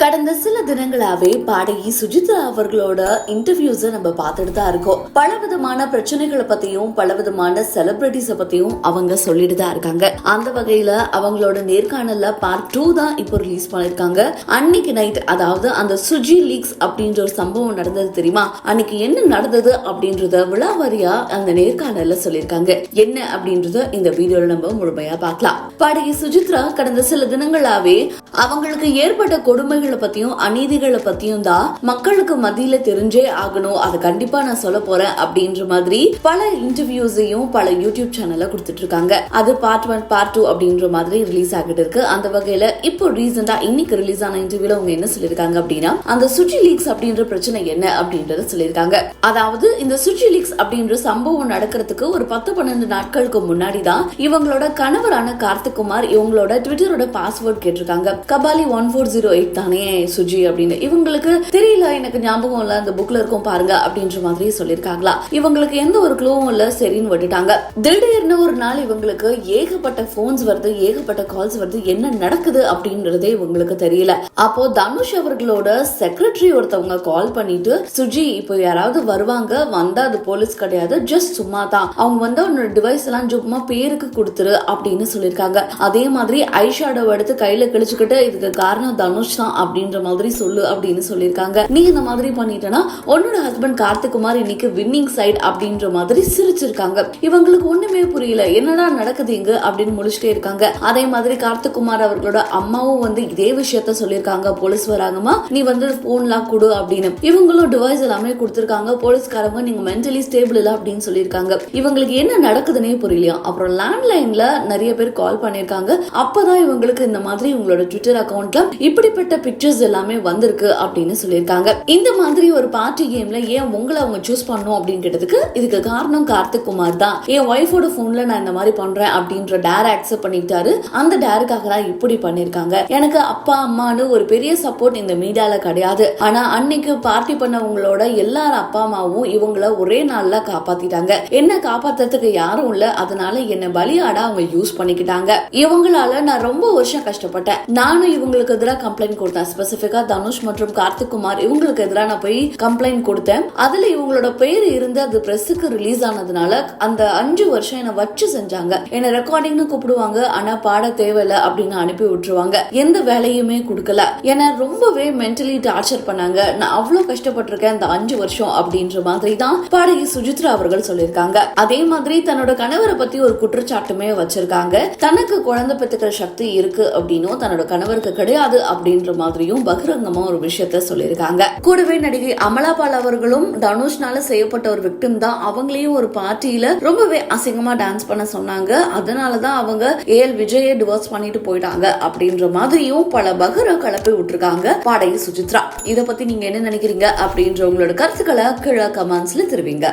கடந்த சில தினங்களாவே பாடகி சுஜித்ரா அவர்களோட இன்டர்வியூஸ நம்ம பார்த்துட்டு தான் இருக்கோம். பல விதமான பிரச்சனைகளை பத்தியும் பல விதமான செலிபிரிட்டிஸ பத்தியும் அவங்க சொல்லிட்டு தான் இருக்காங்க. அந்த வகையில அவங்களோட நேர்காணல்ல பார்ட் டூ தான் இப்போ ரிலீஸ் பண்ணிருக்காங்க அன்னைக்கு நைட் அதாவது அந்த சுஜி லீக்ஸ் அப்படின்ற ஒரு சம்பவம் நடந்தது தெரியுமா? அன்னைக்கு என்ன நடந்தது அப்படின்றத விழாவாரியா அந்த நேர்காணல்ல சொல்லியிருக்காங்க. என்ன அப்படின்றத இந்த வீடியோல நம்ம முழுமையா பார்க்கலாம். பாடகி சுஜித்ரா கடந்த சில தினங்களாவே அவங்களுக்கு ஏற்பட்ட கொடுமைகள் பத்தியும் அநீதிகளை பத்தியும் தான் மக்களுக்கு மத்தியில தெரிஞ்சே ஆகணும். அதை கண்டிப்பா நான் சொல்ல போறேன் அப்படின்ற மாதிரி பல இன்டர்வியூஸையும் பல யூடியூப் சேனல்ல கொடுத்துட்டு இருக்காங்க அது பார்ட் ஒன் பார்ட் டூ அப்படின்ற மாதிரி ரிலீஸ் ஆகிட்டு இருக்கு. அந்த வகையில இப்போ ரீசெண்டா இன்னைக்கு ரிலீஸ் ஆன இன்டர்வியூல அவங்க என்ன சொல்லியிருக்காங்க அப்படின்னா அந்த சுஜி லீக்ஸ் அப்படின்ற பிரச்சனை என்ன அப்படின்றத சொல்லியிருக்காங்க. அதாவது இந்த சுஜி லீக்ஸ் அப்படின்ற சம்பவம் நடக்கிறதுக்கு ஒரு பத்து பன்னெண்டு நாட்களுக்கு முன்னாடி தான் இவங்களோட கணவரான கார்த்திக்குமார் இவங்களோட ட்விட்டரோட பாஸ்வேர்ட் கேட்டிருக்காங்க. Kabali one four zero eight தானே சுஜி அப்படின்னு. இவங்களுக்கு தெரியல எனக்கு ஞாபகம் இல்ல அந்த புக்ல இருக்கும் பாருங்க அப்படின்ற மாதிரி சொல்லியிருக்காங்களா? இவங்களுக்கு எந்த ஒரு க்ளூவும் இல்ல சரின்னு விட்டுட்டாங்க. திடீர்னு ஒரு நாள் இவங்களுக்கு ஏகப்பட்ட போன்ஸ் வருது ஏகப்பட்ட கால்ஸ் வருது என்ன நடக்குது அப்படின்றதே இவங்களுக்கு தெரியல. அப்போ தனுஷ் அவர்களோட செக்ரட்டரி ஒருத்தவங்க கால் பண்ணிட்டு சுஜி இப்போ யாராவது வருவாங்க வந்தா அது போலீஸ் கிடையாது ஜஸ்ட் சும்மா தான் அவங்க வந்து உன்னோட டிவைஸ் எல்லாம் சும்மா பேருக்கு கொடுத்துரு அப்படின்னு சொல்லியிருக்காங்க. அதே மாதிரி ஐஷாடோ எடுத்து கையில கிழிச்சுக்கிட்டு இதுக்கு காரணம் தனுஷ் தான் அப்படின்ற மாதிரி சொல்லு அப்படின்னு சொல்லியிருக்காங்க. நீ இந்த மாதிரி பண்ணிட்டனா உன்னோட ஹஸ்பண்ட் கார்த்திகுமார் இன்னைக்கு வின்னிங் சைட் அப்படின்ற மாதிரி சிரிச்சிருக்காங்க. இவங்களுக்கு ஒண்ணுமே புரியல. என்னடா நடக்குது இங்க அப்படின்னு முடிச்சுட்டே இருக்காங்க. அதே மாதிரி கார்த்திகுமார் அவர்களோட அம்மாவும் வந்து இதே விஷயத்த சொல்லியிருக்காங்க. போலீஸ் வராங்கம்மா நீ வந்து போன்லாம் கொடு அப்படின்னு. இவங்களும் டிவைஸ் எல்லாமே கொடுத்துருக்காங்க. போலீஸ்காரங்க நீங்க மென்டலி ஸ்டேபிள் இல்ல அப்படின்னு சொல்லியிருக்காங்க. இவங்களுக்கு என்ன நடக்குதுன்னே புரியலையா? அப்புறம் லேண்ட்லைன்ல நிறைய பேர் கால் பண்ணியிருக்காங்க. அப்பதான் இவங்களுக்கு இந்த மாதிரி உங்களோட ட்விட்டர் அக்கௌண்ட்ல இப்படிப்பட்ட பிக் பிக்சர்ஸ் எல்லாமே வந்திருக்கு அப்படின்னு சொல்லியிருக்காங்க. இந்த மாதிரி ஒரு பார்ட்டி கேம்ல ஏன் உங்களை அவங்க சூஸ் பண்ணும் அப்படின்னு கேட்டதுக்கு இதுக்கு காரணம் கார்த்திக் குமார் தான். என் ஒய்ஃபோட போன்ல நான் இந்த மாதிரி பண்றேன் அப்படின்ற டேர் அக்செப்ட் பண்ணிட்டாரு அந்த டேருக்காக தான் இப்படி பண்ணிருக்காங்க எனக்கு அப்பா அம்மானு ஒரு பெரிய சப்போர்ட் இந்த மீடியால கிடையாது. ஆனா அன்னைக்கு பார்ட்டி பண்ணவங்களோட எல்லார அப்பா அம்மாவும் இவங்கள ஒரே நாள்ல காப்பாத்திட்டாங்க. என்ன காப்பாத்துறதுக்கு யாரும் இல்ல. அதனால என்ன பலியாடா அவங்க யூஸ் பண்ணிக்கிட்டாங்க. இவங்களால நான் ரொம்ப வருஷம் கஷ்டப்பட்டேன். நானும் இவங்களுக்கு எதிராக கம்ப்ளைண்ட் கொடுத்தேன் ஸ்பெசிபிக்கா தனுஷ் மற்றும் கார்த்திக் குமார் இவங்களுக்கு எதிராக நான் போய் கம்ப்ளைண்ட் கொடுத்தேன். அதுல இவங்களோட பேர் இருந்து அது பிரஸுக்கு ரிலீஸ் ஆனதுனால அந்த அஞ்சு வருஷம் என்ன வச்சு செஞ்சாங்க. என்ன ரெக்கார்டிங்னு கூப்பிடுவாங்க ஆனா பாட தேவையில்ல அப்படின்னு அனுப்பி விட்டுருவாங்க. எந்த வேலையுமே கொடுக்கல. என்ன ரொம்பவே மென்டலி டார்ச்சர் பண்ணாங்க. நான் அவ்வளவு கஷ்டப்பட்டிருக்கேன் இந்த அஞ்சு வருஷம் அப்படின்ற மாதிரி தான் பாடகி சுஜித்ரா அவர்கள் சொல்லியிருக்காங்க. அதே மாதிரி தன்னோட கணவரை பத்தி ஒரு குற்றச்சாட்டுமே வச்சிருக்காங்க. தனக்கு குழந்தை பெற்றுக்கிற சக்தி இருக்கு அப்படின்னும் தன்னோட கணவருக்கு கிடையாது அப்படின்ற மாதிரியும் பகிரங்கமா ஒரு விஷயத்த சொல்லியிருக்காங்க. கூடவே நடிகை அமலா பால் அவர்களும் தனுஷ்னால செய்யப்பட்ட ஒரு விக்டிம் தான். அவங்களையும் ஒரு பார்ட்டியில ரொம்பவே அசிங்கமா டான்ஸ் பண்ண சொன்னாங்க. அதனாலதான் அவங்க ஏஎல் விஜயை டிவோர்ஸ் பண்ணிட்டு போயிட்டாங்க அப்படின்ற மாதிரியும் பல பகிர கலப்பி விட்டுருக்காங்க பாடகி சுஜித்ரா. இதை பத்தி நீங்க என்ன நினைக்கிறீங்க அப்படின்ற உங்களோட கருத்துக்களை கீழே கமெண்ட்ஸ்ல தெரிவிங்க.